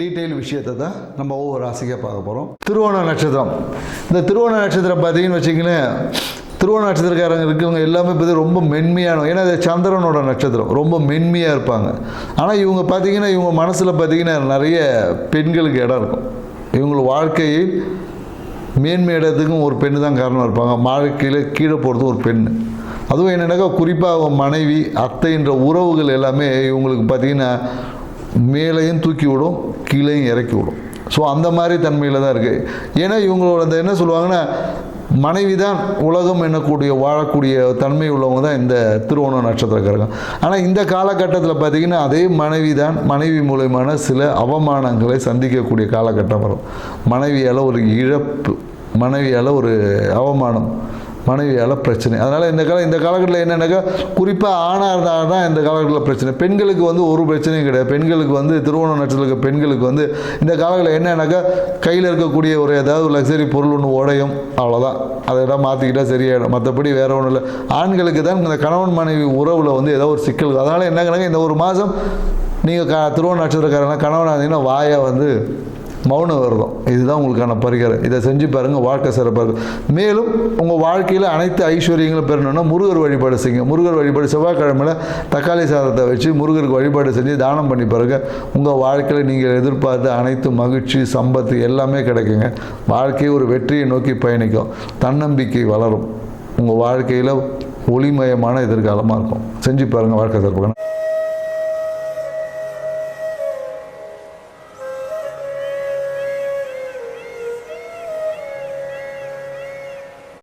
Detail விஷயத்தை தான் நம்ம ஒவ்வொரு ராசிக்காக பார்க்க போகிறோம் திருவோண நட்சத்திரம். இந்த திருவோண நட்சத்திரம் பார்த்தீங்கன்னு வச்சிங்களேன் திருவோண நட்சத்திரக்காரங்க இருக்கவங்க எல்லாமே பார்த்து ரொம்ப மென்மையான ஏன்னா அது சந்திரனோட நட்சத்திரம் ரொம்ப மென்மையாக இருப்பாங்க. ஆனால் இவங்க பார்த்தீங்கன்னா இவங்க மனசில் பார்த்தீங்கன்னா நிறைய பெண்களுக்கு இடம் இருக்கும். இவங்க வாழ்க்கையில் மேன்மை இடத்துக்கும் ஒரு பெண்ணு தான் காரணம் இருப்பாங்க. வாழ்க்கையில் கீழே போகிறதும் ஒரு பெண் அதுவும் என்னென்னாக்கா குறிப்பாக அவங்க மனைவி அத்தைன்ற உறவுகள் எல்லாமே இவங்களுக்கு பார்த்திங்கன்னா மேலேயும் தூக்கி விடும் கீழேயும் இறக்கி விடும். ஸோ அந்த மாதிரி தன்மையில் தான் இருக்குது ஏன்னா இவங்களோட அந்த என்ன சொல்லுவாங்கன்னா மனைவி தான் உலகம் என்னக்கூடிய வாழக்கூடிய தன்மை உள்ளவங்க தான் இந்த திருவோண நட்சத்திரக்காரங்க ஆனால் இந்த காலகட்டத்தில் பார்த்திங்கன்னா அதே மனைவி தான் மனைவி மூலயமான சில அவமானங்களை சந்திக்கக்கூடிய காலகட்டம் வரும். மனைவியால் ஒரு இழப்பு மனைவியால் ஒரு அவமானம் மனைவியால் பிரச்சனை. அதனால் இந்த கால இந்த காலகட்டத்தில் என்னென்னாக்கா குறிப்பாக ஆணாக இருந்தால் தான் இந்த காலகட்டத்தில் பிரச்சனை. பெண்களுக்கு வந்து ஒரு பிரச்சனையும் கிடையாது. பெண்களுக்கு வந்து திருவோண நட்சத்திர இருக்க பெண்களுக்கு வந்து இந்த காலகட்டத்தில் என்னென்னாக்கா கையில் இருக்கக்கூடிய ஒரு ஏதாவது ஒரு லக்ஸரி பொருள் ஒன்று உடையும். அவ்வளோதான் அதெல்லாம் மாற்றிக்கிட்டால் சரியாயிடும். மற்றபடி வேறு ஒன்றும் இல்லை. ஆண்களுக்கு தான் இந்த கணவன் மனைவி உறவில் வந்து ஏதோ ஒரு சிக்கல் அதனால் என்னங்கன்னாக்கா இந்த ஒரு மாதம் நீங்கள் க திருவோண நட்சத்திரக்காரங்க கணவனாக இருந்தீங்கன்னா வாயை வந்து மௌன விரதம். இதுதான் உங்களுக்கான பரிகாரம். இதை செஞ்சு பாருங்கள் வாழ்க்கை சிறப்பாக இருக்கும். மேலும் உங்கள் வாழ்க்கையில் அனைத்து ஐஸ்வர்யங்களும் பெறணும்னா முருகர் வழிபாடு செய்யுங்க. முருகர் வழிபாடு செவ்வாய்க்கிழமையில் தக்காளி சாதத்தை வச்சு முருகருக்கு வழிபாடு செஞ்சு தானம் பண்ணி பாருங்கள் உங்கள் வாழ்க்கையில் நீங்கள் எதிர்பார்த்த அனைத்து மகிழ்ச்சி சம்பத்து எல்லாமே கிடைக்குங்க. வாழ்க்கை ஒரு வெற்றியை நோக்கி பயணிக்கும். தன்னம்பிக்கை வளரும். உங்கள் வாழ்க்கையில் ஒளிமயமான எதிர்காலமாக இருக்கும். செஞ்சு பாருங்கள் வாழ்க்கை சிறப்பாக